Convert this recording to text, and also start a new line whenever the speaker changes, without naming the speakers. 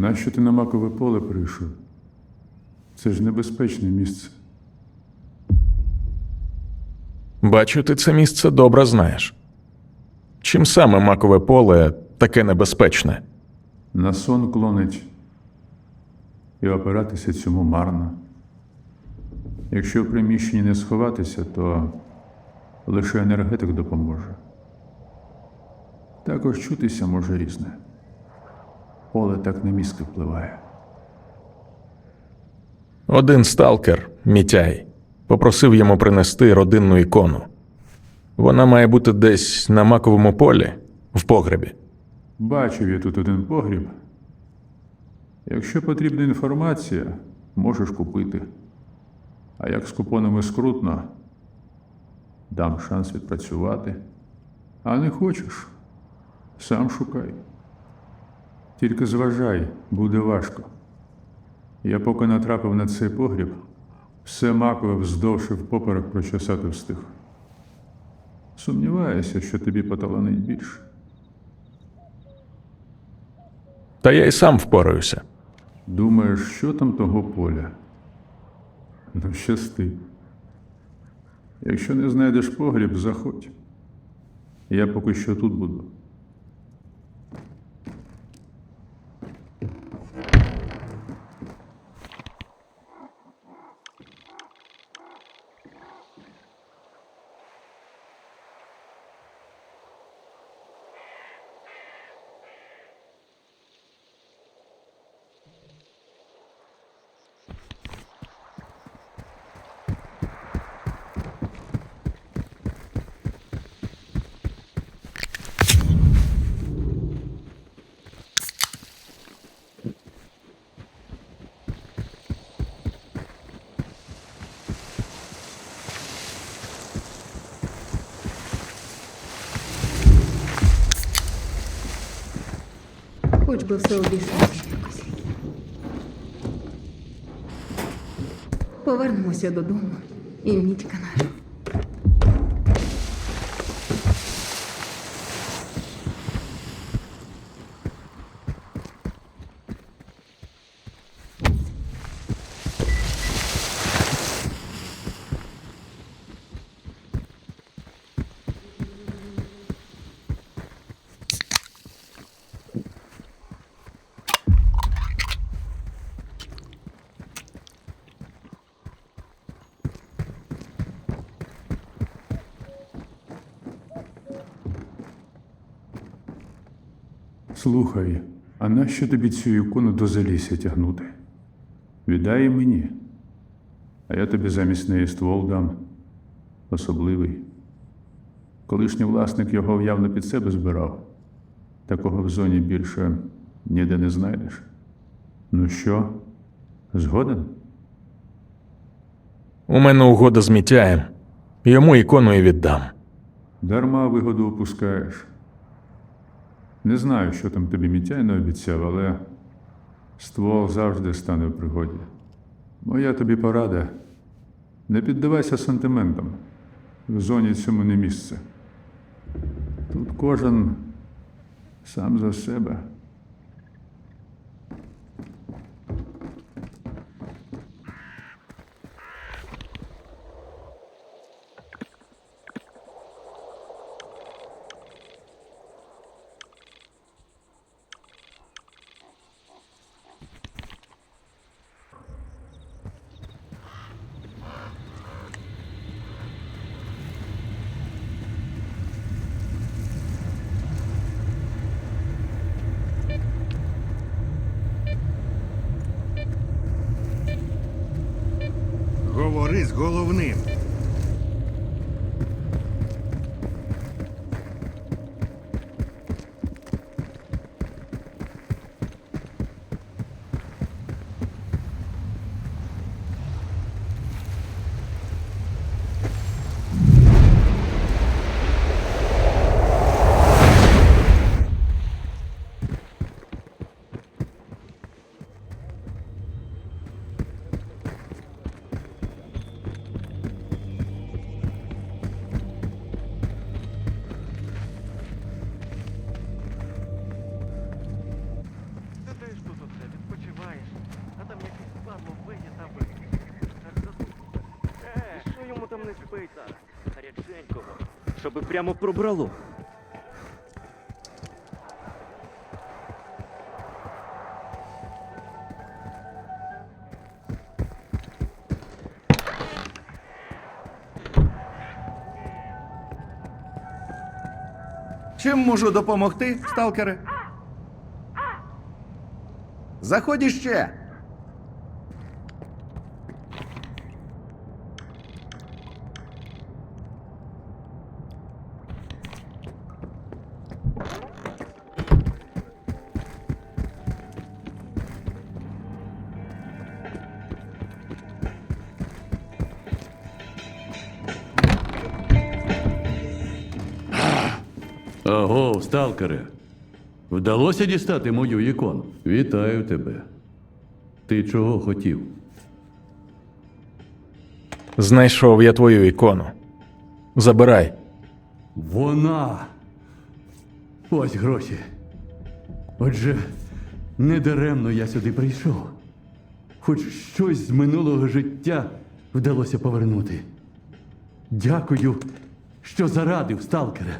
Нащо ти на макове поле прийшов? Це ж небезпечне місце.
Бачу, ти це місце добре знаєш. Чим саме макове поле таке небезпечне?
На сон клонить. І опиратися цьому марно. Якщо в приміщенні не сховатися, то лише енергетик допоможе. Також чутися може різне. Поле так на мізки впливає.
Один сталкер, Мітяй, попросив йому принести родинну ікону. Вона має бути десь на маковому полі, в погребі.
Бачив я тут один погріб. Якщо потрібна інформація, можеш купити. А як з купонами скрутно, дам шанс відпрацювати. А не хочеш, сам шукай. Тільки зважай, буде важко. Я поки натрапив на цей погріб, все макове вздовж і впоперек прочесати встиг. Сумніваюся, що тобі поталанить більше.
Та я й сам впораюся.
Думаєш, що там того поля? Ну, щасти. Якщо не знайдеш погріб, заходь. Я поки що тут буду.
Хоч би все обійшлося. Повернемося додому і мітька наша.
Слухай, а нащо тобі цю ікону до залісся тягнути? Віддай мені, а я тобі замість неї ствол дам. Особливий. Колишній власник його явно під себе збирав. Такого в зоні більше ніде не знайдеш. Ну що, згоден?
У мене угода з Мітяєм. Йому ікону і віддам.
Дарма вигоду опускаєш. Не знаю, що там тобі Мітяй не обіцяв, але ствол завжди стане в пригоді. Моя тобі порада. Не піддавайся сантиментам. В зоні цьому не місце. Тут кожен сам за себе.
З головним.
Так, гаряченького, щоби прямо пробрало.
Чим можу допомогти, сталкере? Заходь іще.
Аго, сталкере. Вдалося дістати мою ікону? Вітаю тебе. Ти чого хотів?
Знайшов я твою ікону. Забирай.
Вона. Ось гроші. Отже, недаремно я сюди прийшов. Хоч щось з минулого життя вдалося повернути. Дякую, що зарадив, сталкере.